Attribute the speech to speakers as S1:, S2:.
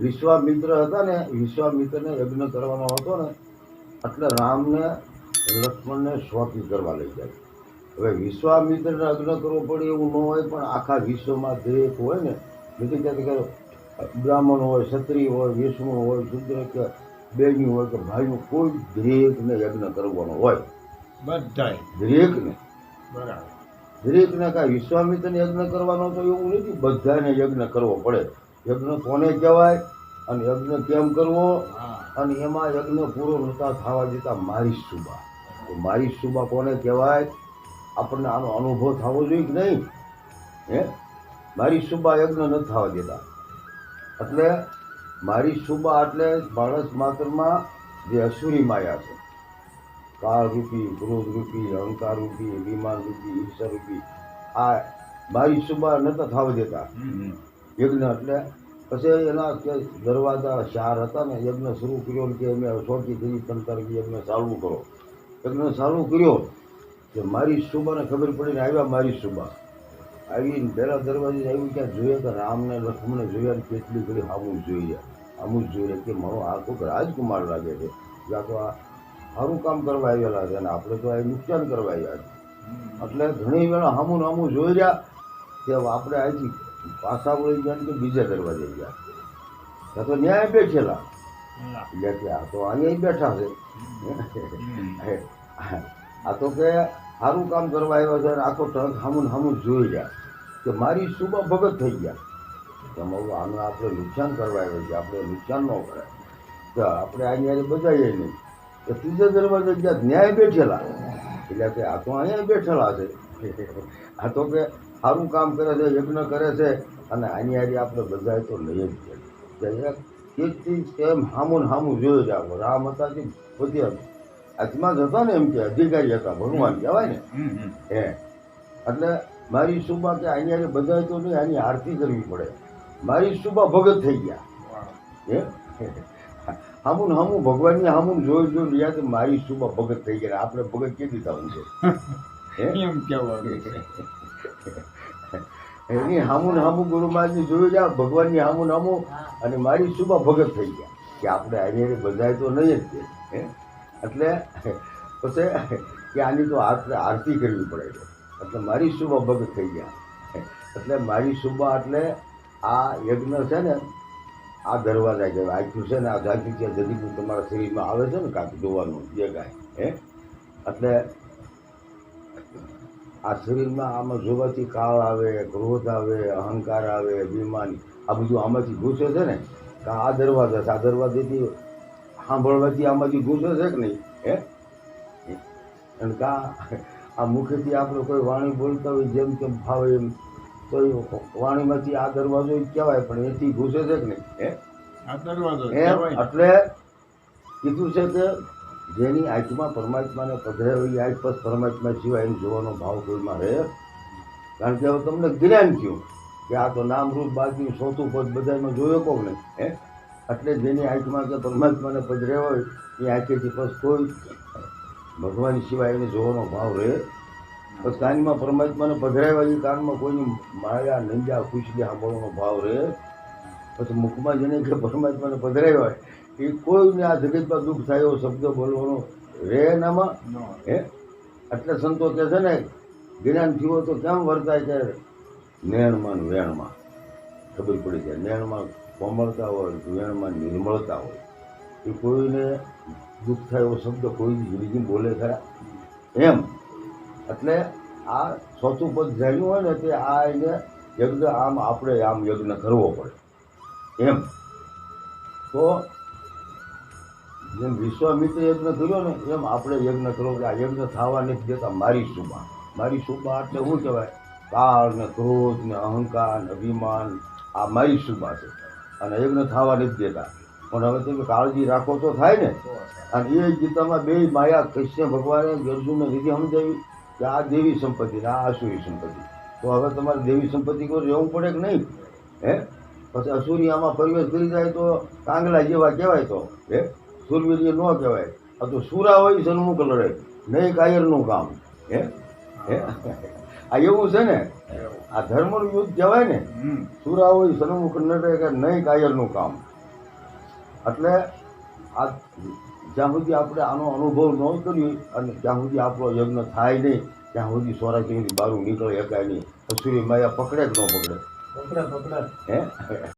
S1: વિશ્વામિત્ર હતા ને વિશ્વામિત્રને યજ્ઞ કરવાનો હતો ને એટલે રામને લક્ષ્મણને સ્વાતી કરવા લઈ જાય. હવે વિશ્વામિત્રને યજ્ઞ કરવો પડે એવું ન હોય પણ આખા વિશ્વમાં દરેક હોય ને કહેતી કે બ્રાહ્મણ હોય ક્ષત્રિય હોય વિષ્ણુ હોય શુદ્ર કે બેની હોય કે ભાઈનું કોઈ દરેકને યજ્ઞ કરવાનો હોય.
S2: બધા
S1: દરેકને
S2: બરાબર.
S1: દરેકને કાંઈ વિશ્વામિત્રને યજ્ઞ કરવાનો તો એવું નથી બધાને યજ્ઞ કરવો પડે. યજ્ઞ કોને કહેવાય અને યજ્ઞ કેમ કરવો? અને એમાં યજ્ઞ પૂરો નતા થવા દેતા મારી સુબા તો મારી સુબા કોને કહેવાય? આપણને આનો અનુભવ થવો જોઈએ કે નહીં? હે? મારી સુબા યજ્ઞ ન થવા દેતા. એટલે મારી સુબા એટલે માણસ માત્રમાં જે અસુરી માયા છે. કાળ રૂપી ક્રોધ રૂપી અહંકાર રૂપી વિમાન રૂપી ઈશ્વર રૂપી આ મારી સુબા નતા થવા દેતા. યજ્ઞ એટલે પછી એના કે દરવાજા ચાર હતા ને, યજ્ઞ શરૂ કર્યો કે અમે સોટી કરી તંતર યજ્ઞ ચાલુ કરો. યજ્ઞ ચાલુ કર્યો કે મારી સુબાને ખબર પડીને આવ્યા મારી સુબા આવીને પહેલાં દરવાજે આવ્યું ક્યાં જોઈએ કે રામને લક્ષ્મણને જોયા કેટલી ઘડી હામું જોઈએ આમું જોઈએ કે મારો આ કોઈક રાજકુમાર લાગે છે. યા તો આ સારું કામ કરવા આવેલા છે અને આપણે તો આ નુકસાન કરવા આવ્યા છે. એટલે ઘણી વેળા હામું નામું જોઈ રહ્યા કે આપણે અહીંથી પાછા વળી ગયા કે બીજા દરવાજે ગયા. ત્યાં તો ન્યાય બેઠેલા. એટલે કે આ તો અહીંયા બેઠા છે. આ તો કે સારું કામ કરવા આવ્યા છે આખો ટ્રક હામું હામુન હામું જોઈ ગયા કે મારી સુબા ભગત થઈ ગયા. તમારું આનું આપણે નુકસાન કરવા આવ્યા છે આપણે નુકસાન ન કરે. તો આપણે અહીંયા બજાવીએ નહીં. તો ત્રીજા દરવાજે ગયા ન્યાય બેઠેલા. એટલે કે આ તો અહીંયા બેઠેલા છે. આ તો કે સારું કામ કરે છે યજ્ઞ કરે છે અને આની આજે આપણે બધાય તો લઈએ જ છે એક એકથી એમ હામું હામું જ આપણે. રામ હતા કે બધી આજમાં જ હતા ને એમ કે અધિકારી હતા ભગવાન કહેવાય ને. હે. એટલે મારી સુબા કે અહીંયા બધા બધાય તો નહીં આની આરતી કરવી પડે. મારી સુબા ભગત થઈ ગયા. હે? હામું ને હામું ભગવાનની હામું જોઈ જોઈ યાદ મારી સુબા ભગત થઈ ગયા. આપણે ભગત થવું છે હે?
S2: એમ કહેવાનું છે.
S1: એની હામું ને હામું ગુરુ મહારાજની જોયું જા ભગવાનની હામું હામુ હામું અને મારી શુભા ભગત થઈ ગયા. કે આપણે અહીંયા બધાય તો નહીં જ તે હે? એટલે પછી કે આની તો આર- આરતી કરવી પડે છે. એટલે મારી શુભા ભગત થઈ ગયા. એટલે મારી શુભા એટલે આ યજ્ઞ છે ને આ દરવાજા કહેવાય આખું છે ને આ જાતિ છે જદીપુર તમારા શરીરમાં આવે છે ને કાંક જોવાનું જે કાંઈ હે? એટલે આ શરીરમાં આમાં જોવાથી કાળ આવે ક્રોધ આવે અહંકાર આવે અભિમાન. આ બધું આમાંથી ઘૂસે છે ને? કે આ દરવાજા છે. આ દરવાજેથી સાંભળવાથી આમાંથી ઘૂસે છે કે નહીં? હે? અને કા આ મુખેથી આપણે કોઈ વાણી બોલતા હોય જેમ તેમ ફાવે એમ તો વાણીમાંથી આ દરવાજો કહેવાય પણ એથી ઘૂસે છે કે નહીં? હે?
S2: આ દરવાજો
S1: એટલે કીધું છે કે જેની આંખમાં પરમાત્માને પધરે હોય આંખ પર પરમાત્મા સિવાય એમ જોવાનો ભાવ કોઈમાં રહે? કારણ કે હવે તમને જ્ઞાન થયું કે આ તો નામ રૂપ બાકી સોતું પદ બધામાં જોયો કોક નહીં હે? એટલે જેની આંખમાં કે પરમાત્માને પધરે હોય એ આંખેથી બસ કોઈ ભગવાન સિવાય એને જોવાનો ભાવ રહે? બસ કાનમાં પરમાત્માને પધરાવ્યા કાનમાં કોઈની માયા નંજા ખુશી સાંભળવાનો ભાવ રહે? પછી મુખમાં જેને કે પરમાત્માને પધરાવ્યો હોય. એ કોઈને આ જગતમાં દુઃખ થાય એવો શબ્દ બોલવાનો રહે એનામાં હે? એટલે સંતો કહે છે ને જ્ઞાન થયું તો કેમ વર્તાય છે નેણમાં ને વેણમાં? ખબર પડી જાય. નેણમાં કોમળતા હોય વેણમાં નિર્મળતા હોય. એ કોઈને દુઃખ થાય એવો શબ્દ કોઈ જિંદગી બોલે ખરા? એમ. એટલે આ ચોથું પદ જાણ્યું હોય ને તે આ એને યજ્ઞ આમ આપણે આમ યજ્ઞ કરવો પડે. એમ? તો જેમ વિશ્વામિત્ર યજ્ઞ કર્યો ને, એમ આપણે યજ્ઞ કરો. કે આ યજ્ઞ થવા નથી દેતા મારી શુભા. મારી શુભા એટલે શું કહેવાય? કાળ ને ક્રોધ ને અહંકાર ને અભિમાન, આ મારી શુભા છે. અને યજ્ઞ થવા નથી દેતા. પણ હવે તમે કાળજી રાખો તો થાય ને. અને એ ગીતામાં બે માયા કૃષ્ણ ભગવાને અર્જુનને લીધી સમજાવી કે આ દેવી સંપત્તિ ને આ આસુરી સંપત્તિ. તો હવે તમારે દેવી સંપત્તિ કોઈ રહેવું પડે કે નહીં? હે? પછી અસુરિયામાં પ્રવેશ કરી જાય તો કાંગલા જેવા કહેવાય તો હે? સુરવીર ન કહેવાય. આ તો સુરા હોય સન્મુખ લડે નહીં કાયરનું કામ હે? હે? આ એવું છે ને? આ ધર્મનું યુદ્ધ કહેવાય ને. સુરા હોય સન્મુખ લડે કે નહીં કાયરનું કામ. એટલે આ જ્યાં સુધી આપણે આનો અનુભવ ન કરીએ અને જ્યાં સુધી આપણો યજ્ઞ થાય નહીં ત્યાં સુધી સોરાજીની બારું નીકળે એકાય નહીં. અસુરી માયા પકડે જ ન પકડે?
S3: પકડે પકડે
S1: હે